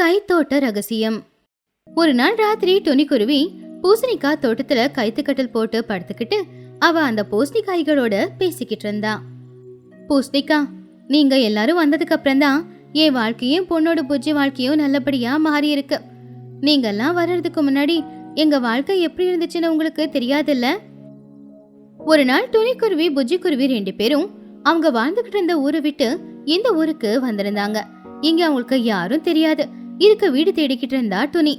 கைத்தோட்ட ரகசியம். ஒரு நாள் ராத்திரி துணிக்குருவி பூசணிக்காய் தோட்டத்துல கைத்துக்கட்டல் போட்டு படுத்துக்கிட்டு அவ அந்த பூசணிக்காய்களோட பேசிக்கிட்டு இருந்தா. பூசணிக்கா நீங்க எல்லாரும் வந்ததுக்கு அப்புறம் தான் என் வாழ்க்கையும் பொண்ணோட புஜ்ஜி வாழ்க்கையும் நல்லபடியா மாறி இருக்கு நீங்கெல்லாம் வர்றதுக்கு முன்னாடி எங்க வாழ்க்கை எப்படி இருந்துச்சுன்னு உங்களுக்கு தெரியாதுல்ல? ஒரு நாள் துணிக்குருவி புஜ்ஜிக்குருவி ரெண்டு பேரும் அவங்க வாழ்ந்துகிட்டு இருந்த ஊரை விட்டு இந்த ஊருக்கு வந்திருந்தாங்க. இங்க அவங்களுக்கு யாரும் தெரியாது. இருக்க வீடு தேடிக்கிட்டு இருந்தா துணி.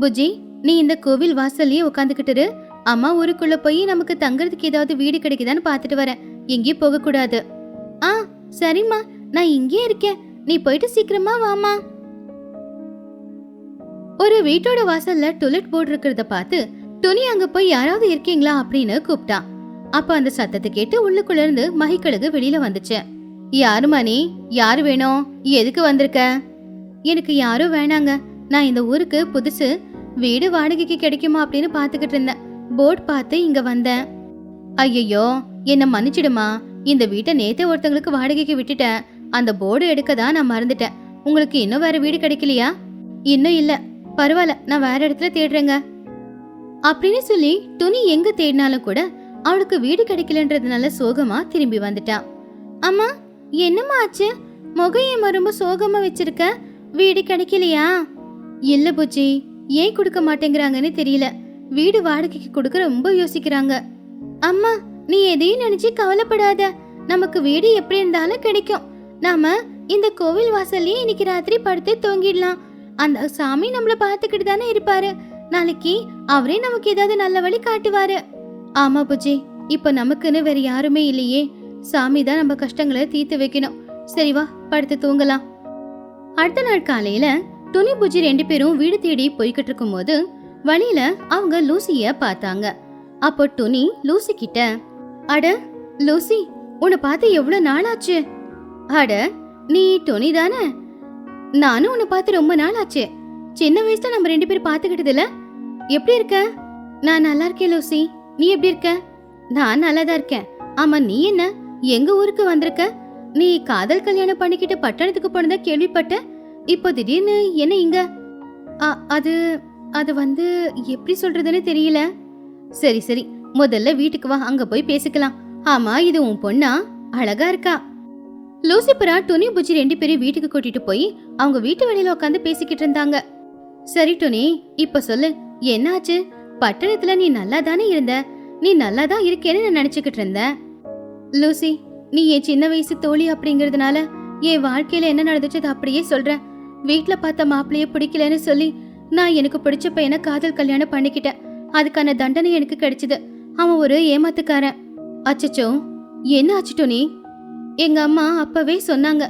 புஜி நீ இந்த கோவில் வாசல்லயே உட்காந்துக்கிட்டு அம்மா ஊருக்குள்ள போய் நமக்கு தங்கறதுக்கு ஏதாவது வீடு கிடைக்குதான்னு பார்த்துட்டு வரேன். எங்கேயும் போக கூடாது ஆ சரிம்மா நான் இங்கே இருக்கேன். நீ போயிட்டு சீக்கிரமா வாமா ஒரு வீட்டோட வாசல்ல டுலெட் போர்டு இருக்கிறத பார்த்து துணி அங்க போய் யாராவது இருக்கீங்களா? அப்படின்னு கூப்பிட்டான் அப்ப அந்த சத்தத்தை கேட்டு உள்ளுக்குள்ள இருந்து மகிக்கழுகு வெளியில வந்துச்சு. யாரு நீ? யாரு வேணும்? எதுக்கு வந்திருக்க? எனக்கு யாரும் வேணாங்க. நான் இந்த ஊருக்கு புதுசு வீடு வாடகைக்கு கிடைக்குமா அப்படின்னு பாத்துக்கிட்டு இருந்தேன். போர்டு பார்த்து இங்க வந்தேன். ஐயையோ என்ன மன்னிச்சிடுமா. இந்த வீட்டை நேத்தே ஒருத்தங்களுக்கு வாடகைக்கு விட்டுட்டேன். அந்த போர்டு எடுக்க தான் நான் மறந்துட்டேன். உங்களுக்கு இன்னும் வேற வீடு கிடைக்கலையா? இன்னும் இல்ல. பரவாயில்ல நான் வேற இடத்துல தேடுறேங்க. அப்படின்னு சொல்லி துணி எங்க தேடினாலும் கூட அவளுக்கு வீடு கிடைக்கலன்றதுனால சோகமா திரும்பி வந்துட்டான் அம்மா என்னம்மா ஆச்சு? முகம் ரொம்ப சோகமா வச்சிருக்க? வீடு கிடைக்கலையா? இல்ல புஜ்ஜி ஏன் கொடுக்க மாட்டேங்கிறாங்கன்னு தெரியல. வீடு வாடகைக்கு கொடுக்க ரொம்ப யோசிக்கிறாங்க. அம்மா நீ எதையும் நினைச்சு கவலைப்படாத. நமக்கு வீடு எப்படி இருந்தாலும் கிடைக்கும். நாம இந்த கோவில் வாசல்லயே இன்னைக்கு ராத்திரி படுத்து தூங்கிடலாம். அந்த சாமி நம்மள பாத்துக்கிட்டு தானே இருப்பாரு. நாளைக்கு அவரே நமக்கு ஏதாவது நல்ல வழி காட்டுவாரு. ஆமா புஜி இப்ப நமக்குன்னு வேற யாருமே இல்லையே. சாமி தான் நம்ம கஷ்டங்களை தீர்த்து வைக்கணும். சரி வா படுத்து தூங்கலாம். அடுத்த நாள் காலையில துணி பூஜி ரெண்டு பேரும் வீடு தேடி போய்கிட்டு இருக்கும்போது வழியில அவங்க லூசிய பார்த்தாங்க. அப்போ துணி லூசி கிட்ட அட லூசி உன்னை பார்த்து எவ்வளவு நாள் ஆச்சு அட நீ துணி தானே? நானும் உன்னை பார்த்து ரொம்ப நாள் ஆச்சு சின்ன வயசுல நம்ம ரெண்டு பேரும் பார்த்துக்கிட்டதுல எப்படி இருக்க? நான் நல்லா இருக்கேன் லூசி. நீ எப்படி இருக்க? நான் நல்லா தான் இருக்கேன். ஆமா நீ என்ன? எங்க ஊருக்கு வந்திருக்க? நீ காதல் கல்யாணம் பண்ணிக்கிட்டு பட்டணத்துக்கு போனதா கேள்விப்பட்ட? இப்போ திடீர்னு என்ன இங்க? அது அது வந்து எப்படி சொல்றதுன்னு தெரியல. சரி சரி. முதல்ல வீட்டுக்கு வா. அங்க போய் பேசிக்கலாம். ஆமா இது உன் பொண்ணா? அழகா இருக்கா? லூசிபரா துணி புஜி ரெண்டு பேரும் வீட்டுக்கு கூட்டிட்டு போய் அவங்க வீட்டு வெளியில உட்காந்து பேசிக்கிட்டு இருந்தாங்க. சரி டொனி இப்ப சொல்லு. என்னாச்சு? பட்டணத்துல நீ நல்லா தானே இருந்த? நீ நல்லா தான் இருக்கேன்னு நான் நினைச்சுக்கிட்டு இருந்தேன். லூசி நீ என் சின்ன வயசு தோழி அப்படிங்கறதுனால என் வாழ்க்கையில என்ன நடந்துச்சு அதை அப்படியே சொல்றேன் வீட்டில் பார்த்த மாப்பிளைய பிடிக்கலன்னு சொல்லி நான் எனக்கு பிடிச்ச பையனை காதல் கல்யாணம் பண்ணிக்கிட்டேன். அதுக்கான தண்டனை எனக்கு கிடைச்சது. அவன் ஒரு ஏமாத்துக்காரன். அச்சச்சோ என்ன ஆச்சுட்டோ நீ? எங்க அம்மா அப்பவே சொன்னாங்க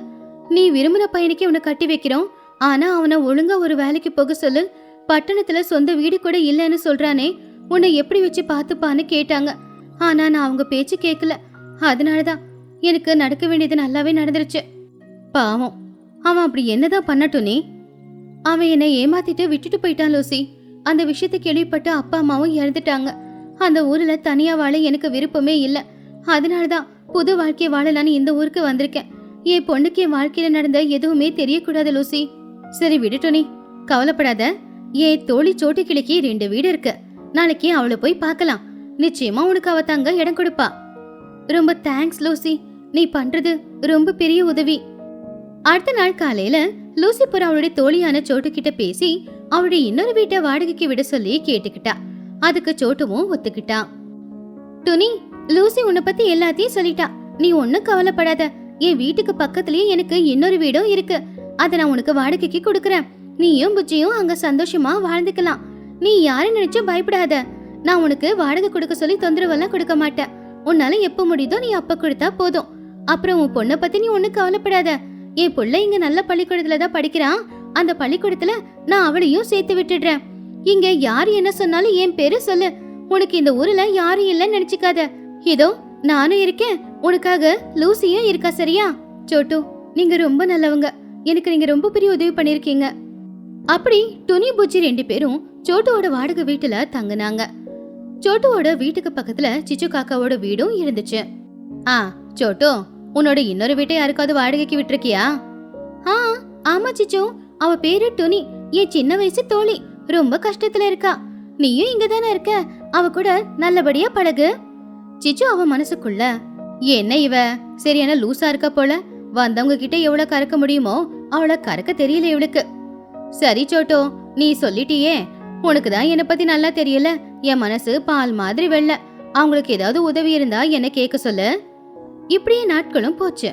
நீ விரும்பின பையனுக்கு உன்னை கட்டி வைக்கிறோம். ஆனா அவனை ஒழுங்கா ஒரு வேலைக்கு போக சொல்லு. பட்டணத்துல சொந்த வீடு கூட இல்லைன்னு சொல்றானே. உன்னை எப்படி வச்சு பார்த்துப்பான்னு கேட்டாங்க. ஆனா நான் அவங்க பேச்சு கேட்கல. அதனாலதான் எனக்கு நடக்க வேண்டியது நல்லாவே நடந்துருச்சு. பாவம். அவன் அப்படி என்னதான் பண்ணட்டும் நீ அவன் என்னை ஏமாத்திட்டு விட்டுட்டு போயிட்டான் லூசி. அந்த விஷயத்தை கேள்விப்பட்டு அப்பா அம்மாவும் இறந்துட்டாங்க. அந்த ஊர்ல தனியா வாழ எனக்கு விருப்பமே இல்ல. அதனாலதான் புது வாழ்க்கை வாழலான்னு இந்த ஊருக்கு வந்திருக்கேன். என் பொண்ணுக்கு என் வாழ்க்கையில நடந்த எதுவுமே தெரியக்கூடாது லூசி. சரி விடுட்டு நீ கவலைப்படாத. என் தோழி சோட்டு கிளிக்கு ரெண்டு வீடு இருக்கு. நாளைக்கு அவளை போய் பார்க்கலாம். நிச்சயமா உனக்கு அவ தங்க இடம் கொடுப்பா. ரொம்ப தேங்க்ஸ் லூசி. நீ பண்றது ரொம்ப பெரிய உதவி. அடுத்த நாள் காலையில லூசிபர் அவளுடைய தோழியான சோட்டு கிட்ட பேசி அவளுடைய இன்னொரு வீட்டை வாடகைக்கு விட சொல்லி கேட்டுக்கிட்டா. அதுக்கு சோட்டுவும் ஒத்துக்கிட்டா. டுனி லூசி உன்னை பத்தி எல்லாத்தையும் சொல்லிட்டா. நீ ஒன்னும் கவலைப்படாத. என் வீட்டுக்கு பக்கத்துலயே எனக்கு இன்னொரு வீடும் இருக்கு. அதை நான் உனக்கு வாடகைக்கு கொடுக்கறேன். நீயும் புஜ்ஜியும் அங்க சந்தோஷமா வாழ்ந்துக்கலாம். நீ யாரும் நினைச்சு பயப்படாத. நான் உனக்கு வாடகை கொடுக்க சொல்லி தொந்தரவெல்லாம் கொடுக்க மாட்டேன். உன்னால எப்ப முடியுதோ நீ அப்ப கொடுத்தா போதும். அப்புறம் உன் பொண்ணை பத்தி நீ ஒன்னும் கவலைப்படாத. என் பிள்ளை இங்க நல்ல பள்ளிக்கூடத்துல தான் படிக்கிறான் அந்த பள்ளிக்கூடத்துல நான் அவளையும் சேர்த்து விட்டுடுறேன். இங்க யார் என்ன சொன்னாலும் என் பேரு சொல்லு. உனக்கு இந்த ஊர்ல யாரும் இல்லைன்னு நினைச்சுக்காத. இதோ நானும் இருக்கேன். உனக்காக லூசியும் இருக்கா சரியா? சோட்டு நீங்க ரொம்ப நல்லவங்க. எனக்கு நீங்க ரொம்ப பெரிய உதவி பண்ணிருக்கீங்க அப்படி துணி பூச்சி ரெண்டு பேரும் சோட்டுவோட வாடகை வீட்டுல தங்குனாங்க. சோட்டுவோட வீட்டுக்கு பக்கத்துல சிச்சு காக்காவோட வீடும் இருந்துச்சு. ஆ சோட்டு உன்னோட இன்னொரு வீட்டை யாருக்காவது வாடகைக்கு விட்டுருக்கியா? ஆ ஆமா சிச்சு. அவ பேரு டுனி. என் சின்ன வயசு தோழி. ரொம்ப கஷ்டத்துல இருக்கா. நீயும் இங்க தானே இருக்க. அவ கூட நல்லபடியா பழகு. சிச்சு அவ மனசுக்குள்ள என்ன இவ? சரியான லூசா இருக்க போல. வந்தவங்க கிட்ட எவ்வளவு கறக்க முடியுமோ அவளை கறக்க தெரியல இவளுக்கு. சரி சோட்டோ நீ சொல்லிட்டியே. உனக்கு தான் என்னை பத்தி நல்லா தெரியல. என் மனசு பால் மாதிரி வெள்ள. அவங்களுக்கு ஏதாவது உதவி இருந்தா என்ன கேட்க சொல்லு? இப்படியே நாட்களும் போச்சு.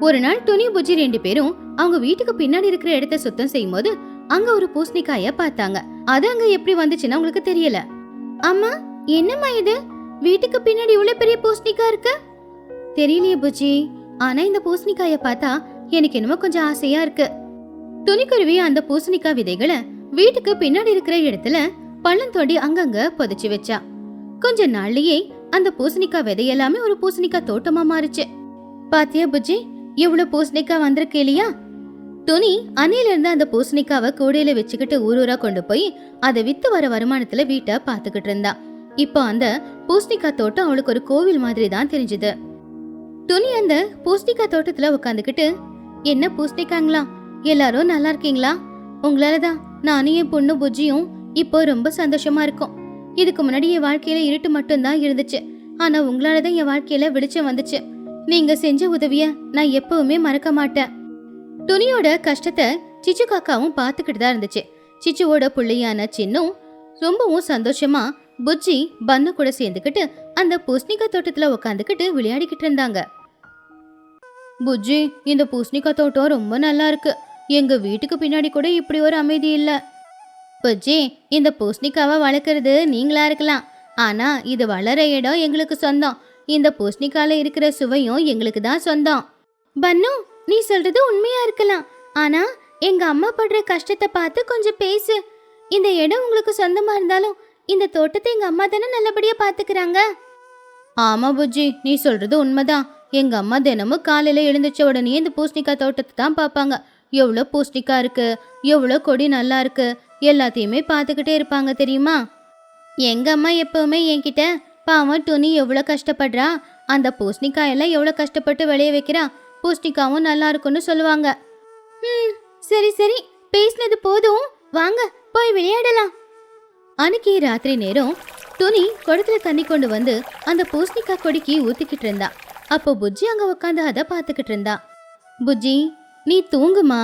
ஒரு நாள் துணி புஜி ரெண்டு பேரும் அவங்க வீட்டுக்கு பின்னாடி இருக்கிற இடத்த சுத்தம் செய்யும் போது அங்க ஒரு பூசணிக்காய பார்த்தாங்க. அது அங்க எப்படி வந்துச்சுன்னு உங்களுக்கு தெரியல. அம்மா என்னம்மா இது? வீட்டுக்கு பின்னாடி இவ்வளவு பெரிய பூசணிக்காய் இருக்கு? தெரியலையே புஜி. ஆனா இந்த பூசணிக்காய பார்த்தா எனக்கு என்னமோ கொஞ்சம் ஆசையா இருக்கு. துணிக்குருவி அந்த பூசணிக்காய் விதைகளை வீட்டுக்கு பின்னாடி இருக்கிற இடத்துல பள்ளம் தோண்டி அங்கங்க புதைச்சு வச்சா. கொஞ்ச நாள்லயே அந்த பூசணிக்காய் விதை எல்லாமே ஒரு பூசணிக்காய் தோட்டமா மாறுச்சு. பாத்தியா புஜ்ஜி? எவ்வளவு பூசணிக்காய் வந்திருக்கு இல்லையா? துணி அணையில இருந்து அந்த பூசணிக்காவை கூடையில வச்சுக்கிட்டு ஊர் ஊரா கொண்டு போய் அதை வித்து வர வருமானத்துல வீட்டை பாத்துக்கிட்டு இருந்தா. இப்போ அந்த பூசணிக்காய் தோட்டம் அவளுக்கு ஒரு கோவில் மாதிரி தான் தெரிஞ்சது. துணி அந்த பூசணிக்காய் தோட்டத்துல உட்காந்துக்கிட்டு என்ன பூசணிக்காங்களா எல்லாரும் நல்லா இருக்கீங்களா? உங்களால தான். நானும் என் பொண்ணு புஜ்ஜியும் இப்போ ரொம்ப சந்தோஷமா இருக்கோம். இதுக்கு முன்னாடி என் வாழ்க்கையில இருட்டு மட்டும்தான் இருந்துச்சு. ஆனா உங்களால தான் என் வாழ்க்கையில வெளிச்சம் வந்துச்சு. நீங்க செஞ்ச உதவிய நான் எப்பவுமே மறக்க மாட்டேன். துணியோட கஷ்டத்தை சிச்சு காக்காவும் பார்த்துக்கிட்டு தான் இருந்துச்சு. சிச்சுவோட புள்ளையான சின்னும் ரொம்பவும் சந்தோஷமா புஜ்ஜி பன்னு கூட சேர்ந்துக்கிட்டு அந்த பூசணிக்காய் தோட்டத்துல உட்காந்துக்கிட்டு விளையாடிக்கிட்டு இருந்தாங்க. புஜ்ஜி இந்த பூசணிக்காய் தோட்டம் ரொம்ப நல்லா இருக்கு. எங்க வீட்டுக்கு பின்னாடி கூட இப்படி ஒரு அமைதி இல்லை. புஜ்ஜி இந்த பூசணிக்காவை வளர்க்குறது நீங்களா இருக்கலாம். ஆனால் இது வளர இடம் எங்களுக்கு சொந்தம். இந்த பூசணிக்கால இருக்கிற சுவையும் எங்களுக்கு தான் சொந்தம். பன்னு நீ சொல்றது உண்மையா இருக்கலாம். ஆனா எங்க அம்மா படுற கஷ்டத்தை பார்த்து கொஞ்சம் பேசு. இந்த இடம் உங்களுக்கு சொந்தமா இருந்தாலும் இந்த தோட்டத்தை எங்க அம்மா தானே நல்லபடியா பாத்துக்கிறாங்க? ஆமா புஜ்ஜி நீ சொல்றது உண்மைதான். எங்க அம்மா தினமும் காலையில எழுந்திரிச்ச உடனே இந்த பூசணிக்காய் தோட்டத்தை தான் பார்ப்பாங்க. எவ்வளோ பூசணிக்காய் இருக்கு எவ்வளோ கொடி நல்லா இருக்கு எல்லாத்தையுமே பார்த்துக்கிட்டே இருப்பாங்க தெரியுமா? எங்கள் அம்மா எப்போவுமே என்கிட்ட பாவம் துணி எவ்வளோ கஷ்டப்படுறா? அந்த பூசணிக்காயெல்லாம் எவ்வளோ கஷ்டப்பட்டு விளைய வைக்கிறா? பூசணிக்காவும் நல்லா இருக்கும்னு சொல்லுவாங்க. ம் சரி சரி. பேசினது போதும். வாங்க போய் விளையாடலாம். அன்னைக்கு ராத்திரி நேரம் துணி குடத்துல தண்ணி கொண்டு வந்து அந்த பூசணிக்காய் கொடிக்கு ஊத்திக்கிட்டு இருந்தா. அப்போ புஜ்ஜி அங்க உட்காந்து அதை பார்த்துக்கிட்டு இருந்தா. புஜ்ஜி நீ தூங்குமா?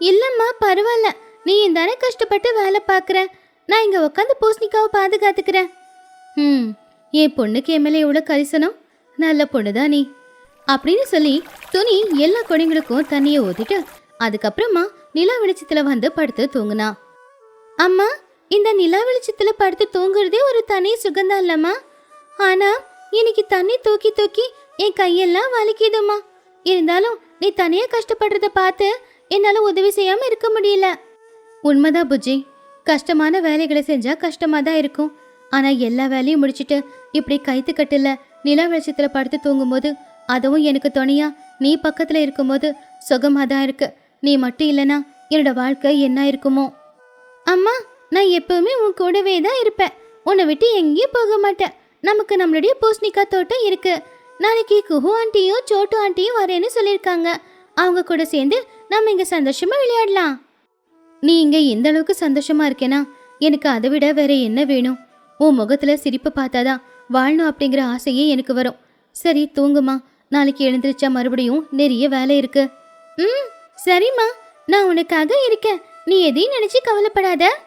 இல்லம்மா பரவாயில்ல. நீ தானே கஷ்டப்பட்டு வேலை பார்க்குற? நான் இங்கே உட்காந்து பூசணிக்காவை பாதுகாத்துக்கிறேன். ம் என் பொண்ணுக்கு என் மேலே எவ்வளோ கரிசனம்? நல்ல பொண்ணுதான் நீ. அப்படின்னு சொல்லி துணி எல்லா கொடிங்களுக்கும் தண்ணியை ஊத்திட்டு அதுக்கப்புறமா நிலா வெளிச்சத்தில் வந்து படுத்து தூங்குனா. அம்மா இந்த நிலா வெளிச்சத்தில் படுத்து தூங்குறதே ஒரு தனி சுகந்தம் இல்லம்மா. ஆனால் இன்னைக்கு தண்ணி தூக்கி தூக்கி என் கையெல்லாம் வலிக்குதும்மா. இருந்தாலும் நீ தனியாக கஷ்டப்படுறத பார்த்து என்னால் உதவி செய்யாமல் இருக்க முடியல. உண்மைதான் புஜ்ஜி. கஷ்டமான வேலைகளை செஞ்சா கஷ்டமா தான் இருக்கும். ஆனா எல்லா வேலையும் முடிச்சிட்டு இப்படி கைத்து கட்டில நிலா வெளிச்சத்துல படுத்து தூங்கும்போது அதுவும் எனக்கு துணையா. நீ பக்கத்துல இருக்கும்போது சுகமா தான் இருக்கு. நீ மட்டும் இல்லனா என்னோட வாழ்க்கை என்ன இருக்குமோ? அம்மா நான் எப்பவுமே உன் கூடவே தான் இருப்பேன். உன்னை விட்டு எங்கேயும் போக மாட்டேன். நமக்கு நம்மளுடைய பூஸ்னிக்கா தோட்டம் இருக்கு. நாளைக்கு குஹு ஆண்டியும் சோட்டு ஆண்டியும் வரேன்னு சொல்லியிருக்காங்க. அவங்க கூட சேர்ந்து நம்ம இங்க சந்தோஷமா விளையாடலாம். நீ இங்க இந்த அளவுக்கு சந்தோஷமா இருக்கேனா? எனக்கு அதை விட வேற என்ன வேணும்? உன் முகத்துல சிரிப்பு பார்த்தாதான் வாழணும் அப்படிங்கிற ஆசையே எனக்கு வரும். சரி தூங்குமா. நாளைக்கு எழுந்திருச்சா மறுபடியும் நிறைய வேலை இருக்கு. ம் சரிம்மா. நான் உனக்காக இருக்கேன். நீ எதையும் நினைச்சு கவலைப்படாத.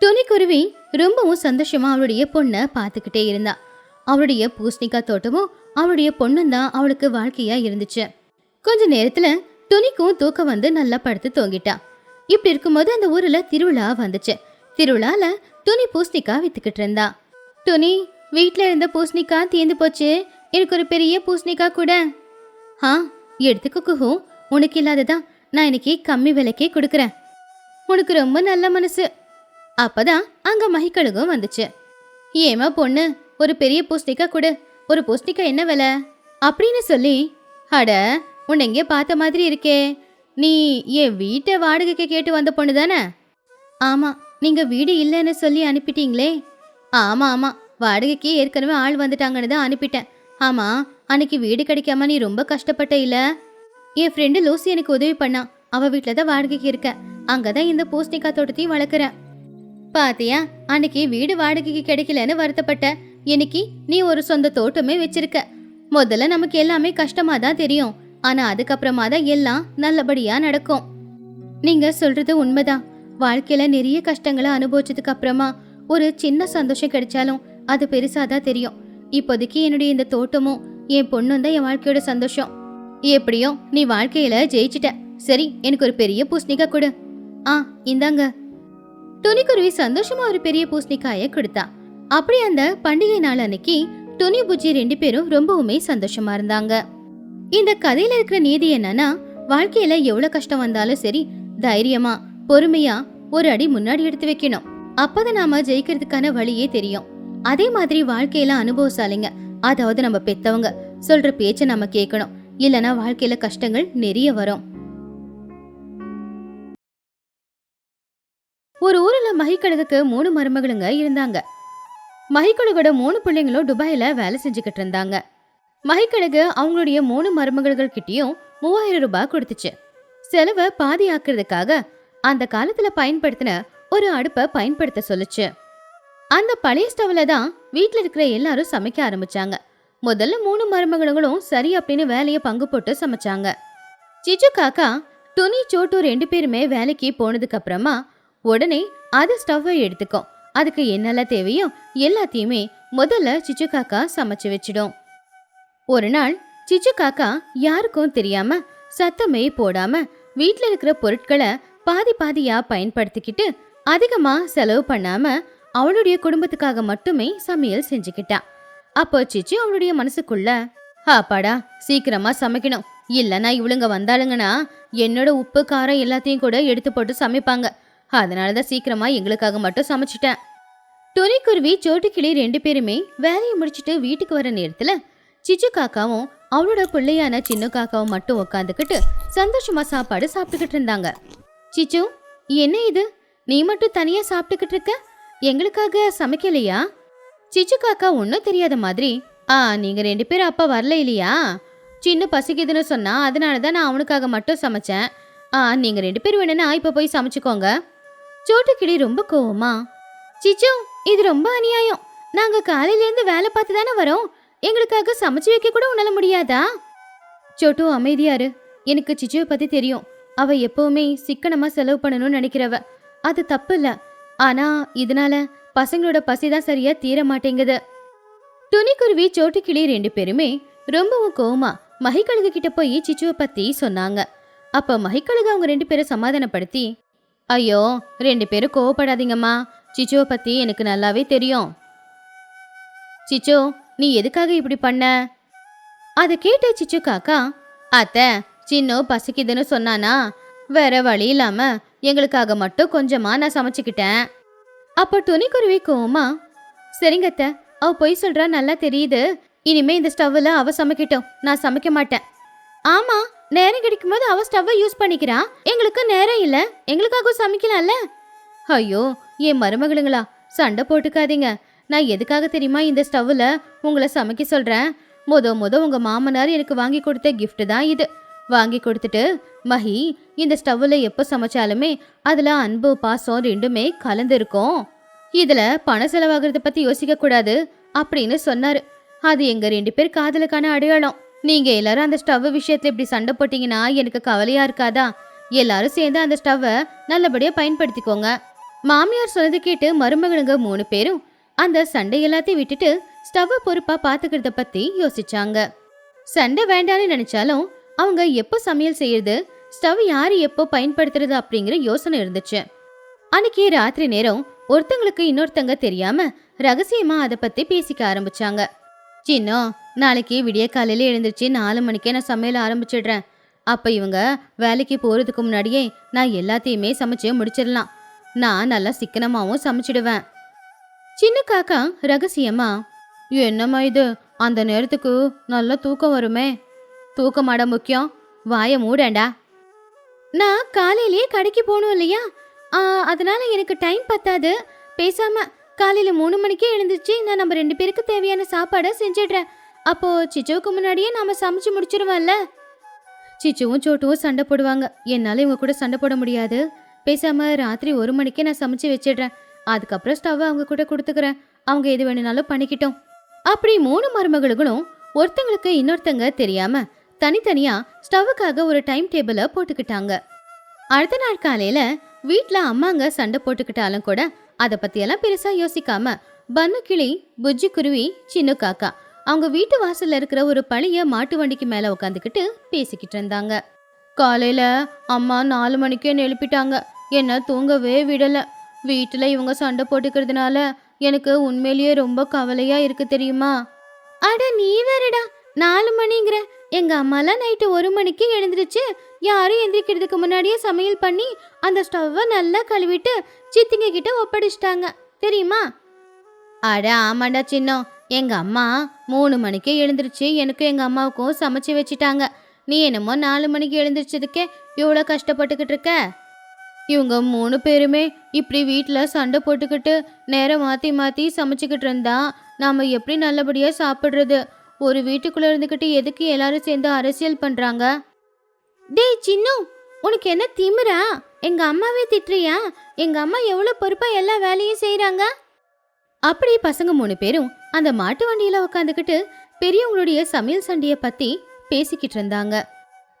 துணிக்குருவி ரொம்பவும் சந்தோஷமா அவளுடைய பொண்ணை பார்த்துக்கிட்டே இருந்தா. அவளுடைய பூஸ்னிக்கா தோட்டமும் அவளுடைய பொண்ணும் தான் அவளுக்கு வாழ்க்கையா இருந்துச்சு. கொஞ்ச நேரத்துல துணிக்கும் தூக்கம் வந்து நல்லா படுத்து தூங்கிட்டா. இப்படி இருக்கும்போது அந்த ஊர்ல திருவிழா வந்துச்சு. திருவிழால துணி பூசணிக்காய் வித்துக்கிட்டு இருந்தா. துணி வீட்டில் இருந்த பூசணிக்காய் தீர்ந்து போச்சு. எனக்கு ஒரு பெரிய பூசணிக்காய் கூட. ஆ எடுத்துக்கோ குஹு. உனக்கு இல்லாததா நான் இன்னைக்கு கம்மி விலைக்கே கொடுக்குறேன். உனக்கு ரொம்ப நல்ல மனசு. அப்பதான் அங்க மகிக்கழுகும் வந்துச்சு. ஏமா பொண்ணு ஒரு பெரிய பூஸ்னிக்கா கொடு. ஒரு பூஸ்னிக்கா என்ன விலை? அப்படின்னு சொல்லி அட உன்னை எங்கேயோ பார்த்த மாதிரி இருக்கே. நீ என் வீட்டை வாடகைக்கு கேட்டு வந்த பொண்ணு தானே? ஆமா நீங்க வீடு இல்லைன்னு சொல்லி அனுப்பிட்டீங்களே. ஆமா ஆமா. வாடகைக்கு ஏற்கனவே ஆள் வந்துட்டாங்கன்னு தான் அனுப்பிட்டேன். ஆமா அன்னைக்கு வீடு கிடைக்காம நீ ரொம்ப கஷ்டப்பட்ட இல்ல? என் ஃப்ரெண்டு லூசி எனக்கு உதவி பண்ணா. அவ வீட்ல தான் வாடகைக்கு இருக்க. அங்கதான் இந்த பூசணிக்காய் தோட்டத்தையும் வளர்க்குறேன் பாத்தியா அன்னைக்கு வீடு வாடகைக்கு கிடைக்கலன்னு வருத்தப்பட்ட. இன்னைக்கு நீ ஒரு சொந்த தோட்டமே வச்சிருக்க. முதல்ல நமக்கு எல்லாமே கஷ்டமா தான் தெரியும். ஆனா அதுக்கப்புறமா தான் எல்லாம் நல்லபடியா நடக்கும். நீங்க சொல்றது உண்மைதான் வாழ்க்கையில நிறைய கஷ்டங்களை அனுபவிச்சதுக்கு அப்புறமா ஒரு சின்ன சந்தோஷம் கிடைச்சாலும் அது பெருசாதான் தெரியும். இப்போதைக்கு என்னுடைய இந்த தோட்டமும் என் பொண்ணும் தான் என் வாழ்க்கையோட சந்தோஷம். எப்படியோ நீ வாழ்க்கையில ஜெயிச்சிட்ட. சரி எனக்கு ஒரு பெரிய பூசணிக்காய் கொடு. ஆ இந்தாங்க. துணிக்குருவி சந்தோஷமா ஒரு பெரிய பூசணிக்காய கொடுத்தா. அப்படி அந்த பண்டிகை நாள் அன்னைக்கு துணி புஜ்ஜி ரெண்டு பேரும் ரொம்பவுமே சந்தோஷமா இருந்தாங்க. இந்த கதையில இருக்கிற நீதி என்னன்னா வாழ்க்கையில எவ்வளவு கஷ்டம் வந்தாலும் சரி தைரியமா பொறுமையா ஒரு அடி முன்னாடி எடுத்து வைக்கணும். அப்பதான் நாம ஜெயிக்கிறதுக்கான வழியே தெரியும். அதே மாதிரி வாழ்க்கையில அனுபவசாலிங்க அதாவது நம்ம பெத்தவங்க சொல்ற பேச்ச நம்ம கேட்கணும் இல்லனா வாழ்க்கையில கஷ்டங்கள் நிறைய வரும். ஒரு ஊர்ல மகிக்கழுகுக்கு மூணு மருமகளுங்க இருந்தாங்க. மகிக்கழுகோட மூணு பிள்ளைங்களும் துபாயில வேலை செஞ்சுக்கிட்டு இருந்தாங்க. மகிக்கழுகு அவங்களுடைய மூணு மருமகள்கள் கிட்டயும் மூவாயிரம் ரூபாய் கொடுத்துச்சு. செலவை பாதி ஆக்குறதுக்காக அந்த காலத்துல பயன்படுத்தின ஒரு அடுப்பை பயன்படுத்த சொல்லுச்சு. அந்த பழைய ஸ்டவ்ல தான் வீட்டில் இருக்கிற எல்லாரும் சமைக்க ஆரம்பிச்சாங்க. முதல்ல மூணு மருமகளும் சரி அப்படின்னு வேலையை பங்கு போட்டு சமைச்சாங்க. சிச்சு காக்கா துணி சோட்டு ரெண்டு பேருமே வேலைக்கு போனதுக்கு அப்புறமா உடனே அது ஸ்டவ்வை எடுத்துக்கும். அதுக்கு என்னெல்லாம் தேவையோ எல்லாத்தையுமே முதல்ல சிச்சு காக்கா சமைச்சு வச்சிடும். ஒரு நாள் சிச்சு காக்கா யாருக்கும் தெரியாம சத்தமே போடாம வீட்ல இருக்கிற பொருட்களை பாதி பாதியா பயன்படுத்திக்கிட்டு அதிகமா செலவு பண்ணாம அவளுடைய குடும்பத்துக்காக மட்டுமே சமையல் செஞ்சுக்கிட்டா. அப்போ சிச்சு அவளுடைய மனசுக்குள்ள அப்பாடா சீக்கிரமா சமைக்கணும். இல்லைன்னா இவளுங்க வந்தாளுங்கன்னா என்னோட உப்பு காரம் எல்லாத்தையும் கூட எடுத்து போட்டு சமைப்பாங்க. அதனால தான் சீக்கிரமா எங்களுக்காக மட்டும் சமைச்சிட்டேன். துணிக்குருவி சோட்டுக்கிளி ரெண்டு பேருமே வேலையை முடிச்சிட்டு வீட்டுக்கு வர நேரத்துல சிச்சு காக்காவும் அவளோட பிள்ளையான சின்ன காக்காவும் மட்டும் உட்காந்துக்கிட்டு சந்தோஷமா சாப்பாடு சாப்பிட்டுக்கிட்டு இருந்தாங்க. சிச்சு என்ன இது? நீ மட்டும் தனியா சாப்பிட்டுக்கிட்டு இருக்க? எங்களுக்காக சமைக்கலையா? சிச்சு காக்கா ஒன்றும் தெரியாத மாதிரி ஆ நீங்க ரெண்டு பேரும் அப்பா வரல இல்லையா? சின்ன பசிக்குதுன்னு சொன்னா அதனால தான் நான் அவனுக்காக மட்டும் சமைச்சேன். ஆ நீங்க ரெண்டு பேரும் வேணும்னா இப்ப போய் சமைச்சுக்கோங்க. சோட்டுக்கிளி ரொம்ப கோவமா சிச்சு இது ரொம்ப அநியாயம். நாங்க காலையில இருந்து வேலை பார்த்து தானே வரோம். எங்களுக்காக சமைச்சு வைக்க கூட உன்னால முடியாதா? சோட்டு அமைதியாரு எனக்கு சிச்சுவை பத்தி தெரியும். அவ எப்பவுமே சிக்கனமா செலவு பண்ணணும்னு நினைக்கிறவ. அது தப்பு இல்ல. ஆனா இதனால பசங்களோட பசிதான் சரியா தீர மாட்டேங்குது. துணிக்குருவி சோட்டுக்கிளி ரெண்டு பேருமே ரொம்பவும் கோவமா மகிக்கழுகு கிட்ட போய் சிச்சுவை பத்தி சொன்னாங்க. அப்ப மகிக்கழுகு அவங்க ரெண்டு பேரும் சமாதானப்படுத்தி ஐயோ ரெண்டு பேரும் கோவப்படாதீங்கம்மா. சிச்சுவை பத்தி எனக்கு நல்லாவே தெரியும். சிச்சு நீ எதுக்காக இப்படி பண்ண? அதை கேட்ட சிச்சு காக்கா அத்தை சின்ன பசிக்குதுன்னு சொன்னானா வேற வழி இல்லாம எங்களுக்காக மட்டும் கொஞ்சமா நான் சமைச்சுக்கிட்டேன். அப்போ துணிக்குருவி கோமா சரிங்க அத்தை அவ பொய் சொல்றா நல்லா தெரியுது. இனிமே இந்த ஸ்டவ்ல அவ சமைக்கட்டும் நான் சமைக்க மாட்டேன். ஆமா நேரம் கிடைக்கும் போது அவ ஸ்டவ்வை யூஸ் பண்ணிக்கிறா. எங்களுக்கு நேரம் இல்ல எங்களுக்காகவும் சமைக்கலாம்ல? ஐயோ என் மருமகளுங்களா சண்டை போட்டுக்காதீங்க. நான் எதுக்காக தெரியுமா இந்த ஸ்டவ்வில் உங்களை சமைக்க சொல்கிறேன் முத முத உங்கள் மாமனார் எனக்கு வாங்கி கொடுத்த கிஃப்ட்டு தான் இது. வாங்கி கொடுத்துட்டு மஹி இந்த ஸ்டவ்வில் எப்போ சமைச்சாலுமே அதில் அன்பு பாசம் ரெண்டுமே கலந்துருக்கோம் இதில் பணம் பண செலவாகிறத பற்றி யோசிக்க கூடாது அப்படின்னு சொன்னார். அது எங்கள் ரெண்டு பேர் காதலுக்கான அடையாளம். நீங்கள் எல்லாரும் அந்த ஸ்டவ் விஷயத்தில் இப்படி சண்டை போட்டிங்கன்னா எனக்கு கவலையாக இருக்காதா? எல்லாரும் சேர்ந்து அந்த ஸ்டவ்வை நல்லபடியாக பயன்படுத்திக்கோங்க. மாமியார் சொன்னது கேட்டு மருமகனுங்க மூணு பேரும் அந்த சண்டை எல்லாத்தையும் விட்டுட்டு ஸ்டவ்வை பொறுப்பா பாத்துக்கிறத பத்தி யோசிச்சாங்க. சண்டை வேண்டான்னு நினைச்சாலும் அவங்க எப்போ சமையல் செய்யறது ஸ்டவ் யாரு எப்போ பயன்படுத்துறது அப்படிங்கிற யோசனை இருந்துச்சு. அன்னைக்கு ராத்திரி நேரம் ஒருத்தங்களுக்கு இன்னொருத்தங்க தெரியாம ரகசியமா அதை பத்தி பேசிக்க ஆரம்பிச்சாங்க. சின்னோ நாளைக்கு விடிய காலையில எழுந்திருச்சு நாலு மணிக்கே நான் சமையல் ஆரம்பிச்சிடுறேன். அப்ப இவங்க வேலைக்கு போறதுக்கு முன்னாடியே நான் எல்லாத்தையுமே சமைச்சு முடிச்சிடலாம். நான் நல்லா சிக்கனமாவும் சமைச்சிடுவேன். சின்ன காக்கா ரகசியமா? என்னம்மா இது? அந்த நேரத்துக்கு நல்லா தூக்கம் வருமே. தூக்கமாட முக்கியம். வாய மூடண்டா நான் காலையிலேயே கடைக்கு போகணும் இல்லையா? அதனால எனக்கு டைம் பத்தாது. பேசாம காலையில மூணு மணிக்கே எழுந்துச்சு நான் நம்ம ரெண்டு பேருக்கு தேவையான சாப்பாடை செஞ்சிடுறேன். அப்போ சிச்சுவுக்கு முன்னாடியே நாம சமைச்சு முடிச்சிருவோம்ல. சிச்சுவும் சோட்டுவும் சண்டை போடுவாங்க. என்னால இவங்க கூட சண்டை போட முடியாது. பேசாம ராத்திரி ஒரு மணிக்கே நான் சமைச்சு வச்சிடுறேன். அதுக்கப்புறம் ஸ்டவ் அவங்க கூட கொடுத்துக்கிறேன். அவங்க எது வேணும்னாலும் பண்ணிக்கிட்டோம். அப்படி மூணு மருமகளும் ஒருத்தங்களுக்கு இன்னொருத்தங்க தெரியாம தனித்தனியா ஸ்டவ்வுக்காக ஒரு டைம் டேபிள போட்டுக்கிட்டாங்க. அடுத்த நாள் காலையில வீட்ல அம்மாங்க சண்டை போட்டுக்கிட்டாலும் கூட அதை பத்தியெல்லாம் பெருசா யோசிக்காம பன்னு கிளி புஜ்ஜி குருவி சின்ன காக்கா அவங்க வீட்டு வாசல்ல இருக்கிற ஒரு பழைய மாட்டு வண்டிக்கு மேல உட்காந்துக்கிட்டு பேசிக்கிட்டு இருந்தாங்க. காலையில அம்மா நாலு மணிக்கே எழுப்பிட்டாங்க. என்ன தூங்கவே விடல. வீட்டுல இவங்க சண்டை போட்டுக்கிறதுனால எனக்கு உண்மையிலேயே ரொம்ப கவலையா இருக்கு தெரியுமா? அட நீ வேறடா. நாலு மணிங்கிற. எங்க அம்மாலாம் நைட்டு ஒரு மணிக்கு எழுந்திருச்சு யாரும் எந்திரிக்கிறதுக்கு முன்னாடியே சமையல் பண்ணி அந்த ஸ்டவ்வை நல்லா கழுவிட்டு சித்திங்க கிட்ட ஒப்படைச்சிட்டாங்க. தெரியுமா? அட ஆமாண்டா சின்னம் எங்க அம்மா மூணு மணிக்கே எழுந்திருச்சு எனக்கும் எங்க அம்மாவுக்கும் சமைச்சு வச்சிட்டாங்க. நீ என்னமோ நாலு மணிக்கு எழுந்திரிச்சதுக்கே இவ்வளோ கஷ்டப்பட்டுக்கிட்டு இருக்க? இவங்க மூணு பேருமே இப்படி வீட்டில் சண்டை போட்டுக்கிட்டு நேரம் மாற்றி மாற்றி சமைச்சுக்கிட்டு இருந்தா நாம் எப்படி நல்லபடியாக சாப்பிட்றது? ஒரு வீட்டுக்குள்ளே இருந்துக்கிட்டு எதுக்கு எல்லாரும் சேர்ந்து அரசியல் பண்ணுறாங்க டேய் சின்னு உனக்கு என்ன திமிரா? எங்க அம்மாவே திட்டுறியா? எங்க அம்மா எவ்வளவு பொறுப்பா எல்லா வேலையும் செய்றாங்க? அப்படி பசங்க மூணு பேரும் அந்த மாட்டு வண்டியில உட்காந்துக்கிட்டு பெரியவங்களுடைய சமையல் சண்டைய பத்தி பேசிக்கிட்டு இருந்தாங்க.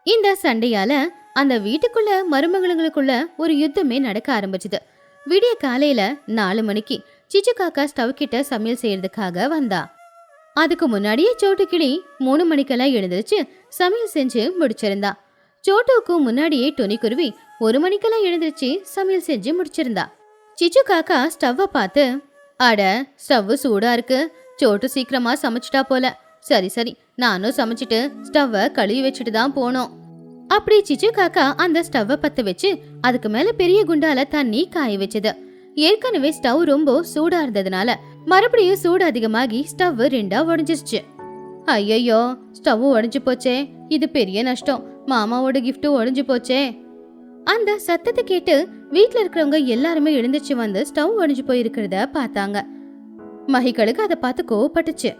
இந்த சண்டையால அந்த வீட்டுக்குள்ள மருமகளுங்களுக்குள்ள ஒரு யுத்தமே நடக்க ஆரம்பிச்சுது. விடிய காலையில நாலு மணிக்கு சிச்சு காக்கா ஸ்டவ் கிட்ட சமையல் செய்யறதுக்காக வந்தா. அதுக்கு முன்னாடியே சோட்டு கிளி மூணு மணிக்கெல்லாம் எழுந்திருச்சு சமையல் செஞ்சு முடிச்சிருந்தா. சோட்டுவுக்கு முன்னாடியே டொனி குருவி ஒரு மணிக்கெல்லாம் எழுந்திருச்சு சமையல் செஞ்சு முடிச்சிருந்தா. சிச்சு காக்கா ஸ்டவ்வை பார்த்து அட ஸ்டவ் சூடா இருக்கு. சோட்டு சீக்கிரமா சமைச்சிட்டா போல. சரி சரி நானும் சமைச்சிட்டு ஸ்டவ்வை கழுவி வச்சுட்டு தான் போனோம். அப்படி சிச்சு காக்கா அந்த ஸ்டவ்வை பத்த வச்சு அதுக்கு மேல பெரிய குண்டால தண்ணி காய வச்சது. ஏற்கனவே ஸ்டவ் ரொம்ப சூடா இருந்ததுனால மறுபடியும் சூடு அதிகமாகி ஸ்டவ் ரெண்டா உடஞ்சிருச்சு. ஐயோ ஸ்டவ் உடஞ்சு போச்சே. இது பெரிய நஷ்டம். மாமாவோட கிஃப்ட் உடஞ்சு போச்சே. அந்த சத்தத்தை கேட்டு வீட்டில் இருக்கிறவங்க எல்லாருமே எழுந்துச்சு வந்து ஸ்டவ் உடஞ்சு போயிருக்கிறத பார்த்தாங்க. மகிகளுக்கு அதை பார்த்து கோவப்பட்டுச்சு.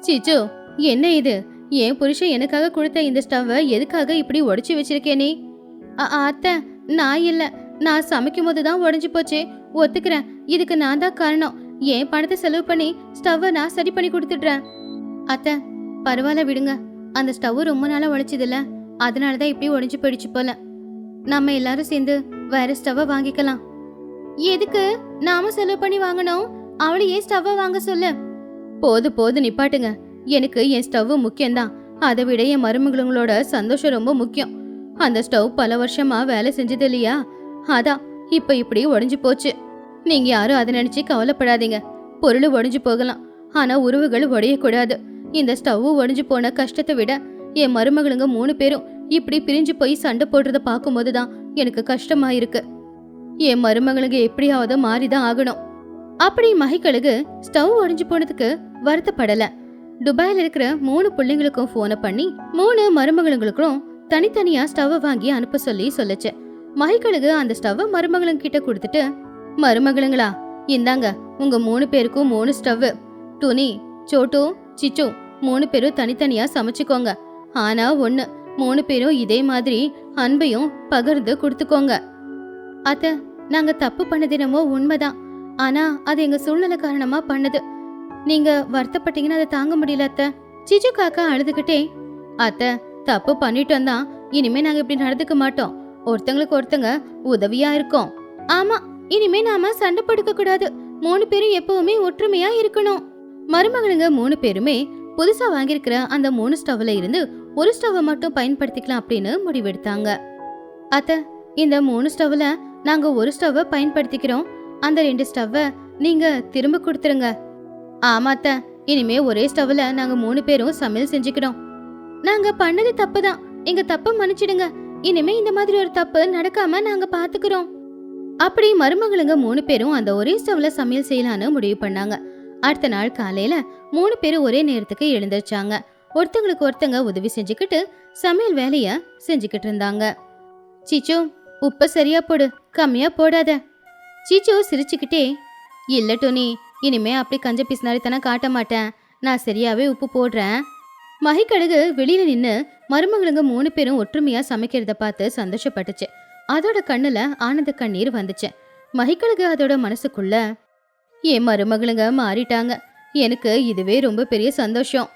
சிச்சு என்ன இது? என் புருஷன் எனக்காக கொடுத்த இந்த ஸ்டவ்வை எதுக்காக இப்படி உடச்சி வச்சிருக்கே நீ? அ- அத்தை நான் இல்லை. நான் சமைக்கும் போது தான் உடஞ்சி போச்சு. ஒத்துக்கிறேன். இதுக்கு நான் தான் காரணம். என் பணத்தை செலவு பண்ணி ஸ்டவ்வை நான் சரி பண்ணி கொடுத்துடுறேன். அத்தை பரவாயில்ல விடுங்க. அந்த ஸ்டவ் ரொம்ப நாளாக உடைச்சதில்ல. அதனால தான் இப்படி உடஞ்சி போயிடுச்சு போல. நம்ம எல்லாரும் சேர்ந்து வேற ஸ்டவ்வை வாங்கிக்கலாம். எதுக்கு? நாம செலவு பண்ணி வாங்கணும். அவளையே ஸ்டவ்வை வாங்க சொல்லு? போது போது நிப்பாட்டுங்க. எனக்கு என் ஸ்டவ் முக்கியம்தான். அதை விட என் மருமகளோட சந்தோஷம் ரொம்ப முக்கியம். அந்த ஸ்டவ் பல வருஷமா வேலை செஞ்சது இல்லையா? அதான் இப்ப இப்படி உடஞ்சு போச்சு. நீங்க யாரும் அதை நினைச்சு கவலைப்படாதீங்க. பொருள் உடஞ்சு போகலாம். ஆனா உறவுகள் உடையக்கூடாது இந்த ஸ்டவ் உடஞ்சு போன கஷ்டத்தை விட என் மருமகளுங்க மூணு பேரும் இப்படி பிரிஞ்சு போய் சண்டை போடுறத பார்க்கும்போது தான் எனக்கு கஷ்டமா இருக்கு என் மருமகளுக்கு எப்படியாவது மாறிதான் ஆகணும். அப்படி மகிக்கழுகு ஸ்டவ் உடஞ்சு போனதுக்கு வருத்தப்படலை. துபாயில் இருக்கிற மூணு பிள்ளைங்களுக்கும் ஃபோனை பண்ணி மூணு மருமகளுங்களுக்கும் தனித்தனியா ஸ்டவ்வை வாங்கி அனுப்ப சொல்லி சொல்லுச்சு. மகிக்கழுகு அந்த ஸ்டவ் மருமகளுங்க கிட்ட கொடுத்துட்டு மருமகளுங்களா இந்தாங்க உங்க மூணு பேருக்கும் மூணு ஸ்டவ் துணி சோட்டு சிச்சு மூணு பேரும் தனித்தனியா சமைச்சுக்கோங்க. ஆனா ஒண்ணு மூணு பேரும் இதே மாதிரி அன்பையும் பகிர்ந்து கொடுத்துக்கோங்க. அத்த நாங்க தப்பு பண்ணது என்னமோ உண்மைதான். ஆனா அது எங்க சூழ்நிலை காரணமா பண்ணது. நீங்க வருத்தப்பட்டீங்கன்னா அதை தாங்க முடியல அத்த. சிச்சு காக்கா அழுதுகிட்டே அத்த தப்பு பண்ணிட்டோம் தான் இனிமே நாங்க இப்படி நடந்துக்க மாட்டோம். ஒருத்தங்களுக்கு ஒருத்தங்க உதவியா இருக்கோம். ஆமா இனிமே நாம சண்டை படுக்க கூடாது. மூணு பேரும் எப்பவுமே ஒற்றுமையா இருக்கணும். மருமகளுங்க மூணு பேருமே புதுசா வாங்கியிருக்கிற அந்த மூணு ஸ்டவ்ல இருந்து ஒரு ஸ்டவ்வை மட்டும் பயன்படுத்திக்கலாம் அப்படின்னு முடிவெடுத்தாங்க. அத்த இந்த மூணு ஸ்டவ்ல நாங்க ஒரு ஸ்டவ்வை பயன்படுத்திக்கிறோம். அந்த ரெண்டு ஸ்டவ்வை நீங்க திரும்ப கொடுத்துருங்க. ஆமாத்த இனிமே ஒரே ஸ்டவ்ல நாங்க மூணு பேரும் சமையல் செஞ்சுக்கிறோம் நாங்க பண்ணது தப்பு தான் எங்க தப்ப மன்னிச்சிடுங்க. இனிமே இந்த மாதிரி ஒரு தப்பு நடக்காம நாங்க பாத்துக்கிறோம். அப்படி மருமகளுங்க மூணு பேரும் அந்த ஒரே ஸ்டவ்ல சமையல் செய்யலான்னு முடிவு பண்ணாங்க. அடுத்த நாள் காலையில மூணு பேரும் ஒரே நேரத்துக்கு எழுந்திருச்சாங்க. ஒருத்தங்களுக்கு ஒருத்தங்க உதவி செஞ்சுக்கிட்டு சமையல் வேலைய செஞ்சுக்கிட்டு இருந்தாங்க. சீச்சு உப்ப சரியா போடு. கம்மியா போடாத. சீச்சு சிரிச்சுக்கிட்டே இல்ல டோனி. இனிமே அப்படி கஞ்ச பிசினாரித்தனம் காட்ட மாட்டேன். நான் சரியாவே உப்பு போடுறேன். மகிக்கழுகு வெளியில நின்று மருமகளுங்க மூணு பேரும் ஒற்றுமையா சமைக்கிறத பார்த்து சந்தோஷப்பட்டுச்சு. அதோட கண்ணுல ஆனந்த கண்ணீர் வந்துச்சு. மகிக்கழுகு அதோட மனசுக்குள்ள என் மருமகளுங்க மாறிட்டாங்க. எனக்கு இதுவே ரொம்ப பெரிய சந்தோஷம்.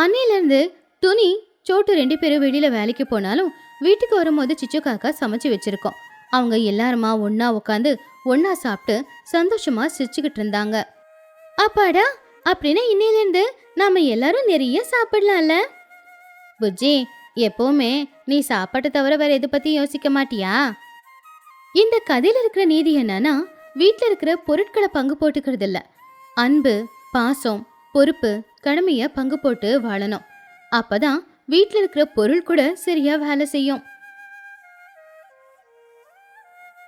அன்னையிலேருந்து துணி சோட்டு ரெண்டு பேரும் வெளியில வேலைக்கு போனாலும் வீட்டுக்கு வரும்போது சிச்சு காக்கா சமைச்சு வச்சிருக்கோம். அவங்க எல்லாருமா ஒன்றா உட்காந்து ஒன்னா சாப்பிட்டு சந்தோஷமா சிரிச்சுக்கிட்டு இருந்தாங்க. அப்பாடா அப்படின்னா இன்னையிலேருந்து நாம எல்லாரும் நிறைய சாப்பிடலாம்ல? புஜ்ஜி எப்பவுமே நீ சாப்பாட்டை தவிர வேற எதை பத்தி யோசிக்க மாட்டியா? இந்த கதையில இருக்கிற நீதி என்னன்னா வீட்டில் இருக்கிற பொருட்களை பங்கு போட்டுக்கிறது இல்ல அன்பு பாசம் பொறுப்பு கடமைய பங்கு போட்டு வாழணும். அப்பதான் வீட்டில் இருக்கிற பொருள் கூட சரியா வேலை செய்யும்.